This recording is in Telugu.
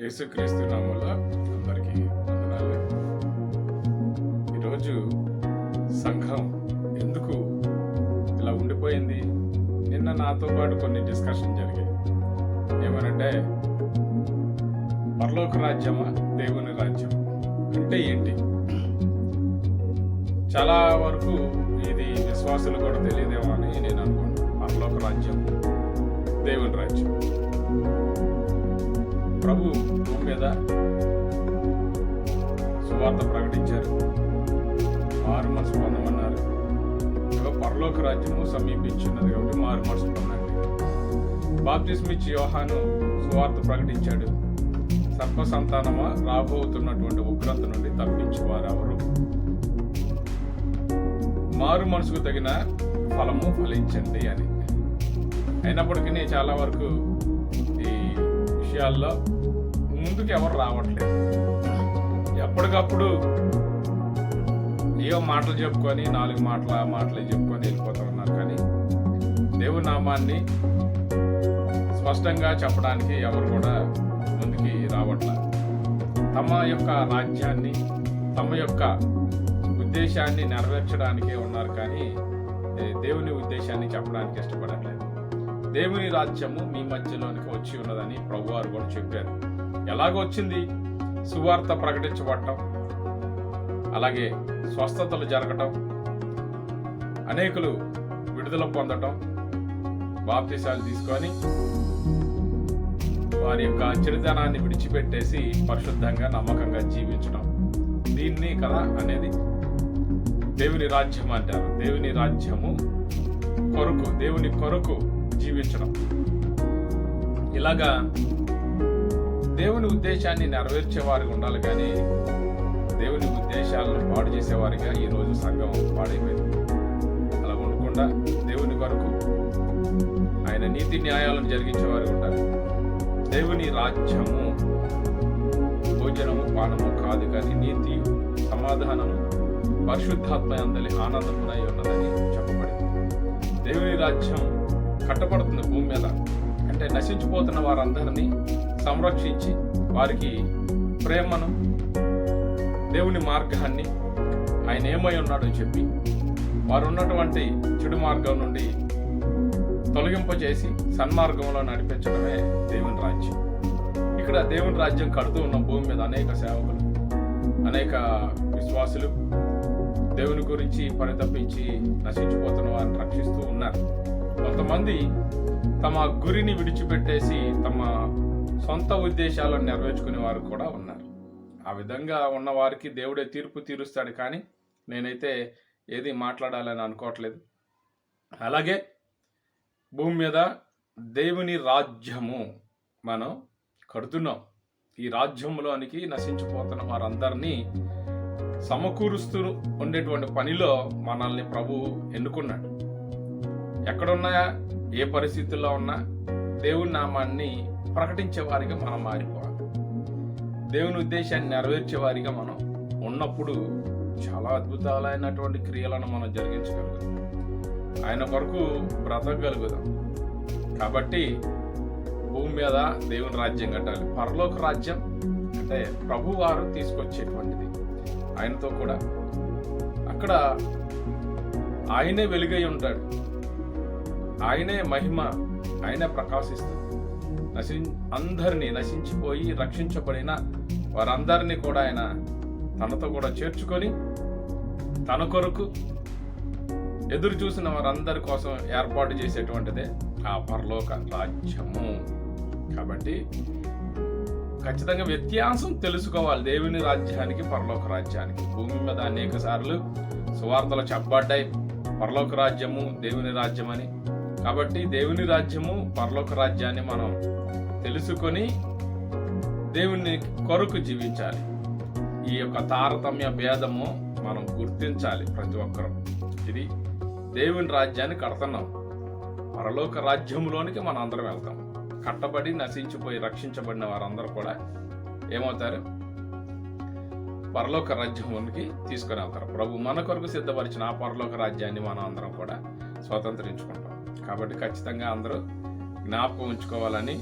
యేసుక్రీస్తు నామల అందరికీ వందనాలు. ఈరోజు సంఘం ఎందుకు ఇలా ఉండిపోయింది? నిన్న నాతో పాటు కొన్ని డిస్కషన్ జరిగాయి. ఏమనంటే పరలోక రాజ్యమా దేవుని రాజ్యం? అంటే ఏంటి? చాలా వరకు ఇది విశ్వాసులు కూడా తెలియదేమో అని నేను అనుకుంటున్నాను. పరలోక రాజ్యం దేవుని రాజ్యం. ప్రభు భూమి మీద సువార్త ప్రకటించారు. మారు మనసు పొందమన్నారు. పరలోక రాజ్యము సమీపించున్నది కాబట్టి మారు మనసు పొందండి. బాప్తిస్మిచ్చి యోహాను సువార్త ప్రకటించాడు. సర్ప సంతానమా రాబోతున్నటువంటి ఉగ్రత నుండి తప్పించేవారు ఎవరు మారు మనసుకు తగిన ఫలము ఫలించండి అని. అయినప్పటికీ చాలా వరకు విషయాల్లో ముందుకు ఎవరు రావట్లేదు. ఎప్పటికప్పుడు ఏవో మాటలు చెప్పుకొని నాలుగు మాటల మాటలు చెప్పుకొని వెళ్ళిపోతూ ఉన్నారు కానీ దేవుని నామాన్ని స్పష్టంగా చెప్పడానికి ఎవరు కూడా ముందుకి రావట్ల తమ యొక్క రాజ్యాన్ని తమ యొక్క ఉద్దేశాన్ని నెరవేర్చడానికే ఉన్నారు కానీ దేవుని ఉద్దేశాన్ని చెప్పడానికి ఇష్టపడట్లేదు. దేవుని రాజ్యము మీ మధ్యలోనికి వచ్చి ఉన్నదని ప్రభువారు కూడా చెప్పారు. ఎలాగొచ్చింది సువార్త ప్రకటించబడటం అలాగే స్వస్థతలు జరగటం అనేకులు విడుదల పొందటం బాప్తిసాలు తీసుకొని వారి యొక్క చిరుతనాన్ని విడిచిపెట్టేసి పరిశుద్ధంగా నమ్మకంగా జీవించడం దీన్ని కదా అనేది దేవుని రాజ్యం అంటారు. దేవుని రాజ్యము కొరకు దేవుని కొరకు జీవించడం. ఇలాగా దేవుని ఉద్దేశాన్ని నెరవేర్చేవారికి ఉండాలి కానీ దేవుని ఉద్దేశాలను పాడు చేసేవారిగా ఈరోజు సంఘం పాడైపోయింది. అలా ఉండకుండా దేవుని కొరకు ఆయన నీతి న్యాయాలను జరిగించేవారు ఉంటారు దేవుని రాజ్యము భోజనము పానము కాదు కానీ నీతి సమాధానము పరిశుద్ధాత్మ అందలి ఆనందమునై ఉన్నదని చెప్పబడింది. దేవుని రాజ్యం కట్టబడుతుంది భూమి మీద. అంటే నశించిపోతున్న వారందరినీ సంరక్షించి వారికి ప్రేమను దేవుని మార్గాన్ని ఆయన ఏమై ఉన్నాడో చెప్పి వారు ఉన్నటువంటి చెడు మార్గం నుండి తొలగింపజేసి సన్మార్గంలో నడిపించడమే దేవుని రాజ్యం. ఇక్కడ దేవుని రాజ్యం కడుతూ ఉన్న భూమి మీద అనేక సేవకులు అనేక విశ్వాసులు దేవుని గురించి పరితపించి నశించిపోతున్న వారిని రక్షిస్తూ ఉన్నారు. కొంతమంది తమ గురిని విడిచిపెట్టేసి తమ సొంత ఉద్దేశాలను నెరవేర్చుకునే వారు కూడా ఉన్నారు. ఆ విధంగా ఉన్న వారికి దేవుడే తీర్పు తీరుస్తాడు కానీ నేనైతే ఏది మాట్లాడాలని అనుకోవట్లేదు. అలాగే భూమి మీద దేవుని రాజ్యము మనం కడుతున్నాం. ఈ రాజ్యంలోనికి నశించిపోతున్న వారందరినీ సమకూరుస్తూ ఉండేటువంటి పనిలో మనల్ని ప్రభు ఎన్నుకున్నాడు. ఎక్కడున్నా ఏ పరిస్థితుల్లో ఉన్నా దేవుని నామాన్ని ప్రకటించే వారిగా మనం మారిపోవాలి. దేవుని ఉద్దేశాన్ని నెరవేర్చే వారిగా మనం ఉన్నప్పుడు చాలా అద్భుతాలైనటువంటి క్రియలను మనం జరిగించగలుగుతాం. ఆయన కొరకు బ్రతకగలుగుతాం. కాబట్టి భూమి మీద దేవుని రాజ్యం కట్టాలి. పరలోక రాజ్యం అంటే ప్రభు వారు తీసుకొచ్చేటువంటిది ఆయనతో కూడా. అక్కడ ఆయనే వెలుగై ఉంటాడు. ఆయనే మహిమ ఆయనే ప్రకాశిస్తుంది. నశి అందరినీ నశించిపోయి రక్షించబడిన వారందరినీ కూడా ఆయన తనతో కూడా చేర్చుకొని తన కొరకు ఎదురు చూసిన వారందరి కోసం ఏర్పాటు చేసేటువంటిదే ఆ పరలోక రాజ్యము. కాబట్టి ఖచ్చితంగా వ్యత్యాసం తెలుసుకోవాలి. దేవుని రాజ్యానికి పరలోక రాజ్యానికి. భూమి మీద అనేక సార్లు సువార్తలు చెప్పబడ్డాయి. పరలోక రాజ్యము దేవుని రాజ్యం అని కాబట్టి దేవుని రాజ్యము పరలోక రాజ్యాన్ని మనం తెలుసుకొని దేవుని కొరకు జీవించాలి. ఈ యొక్క తారతమ్య భేదము మనం గుర్తించాలి ప్రతి ఒక్కరం. ఇది దేవుని రాజ్యాన్ని కడుతున్నాం. పరలోక రాజ్యంలోనికి మనం అందరం వెళ్తాం. కట్టబడి నశించిపోయి రక్షించబడిన వారందరూ కూడా ఏమవుతారు? పరలోక రాజ్యంలోనికి తీసుకుని వెళ్తారు. ప్రభు మన కొరకు సిద్ధపరిచిన ఆ పరలోక రాజ్యాన్ని మనం అందరం కూడా స్వతంత్రించుకుంటాం. కాబట్టి ఖచ్చితంగా అందరూ జ్ఞాపకం ఉంచుకోవాలని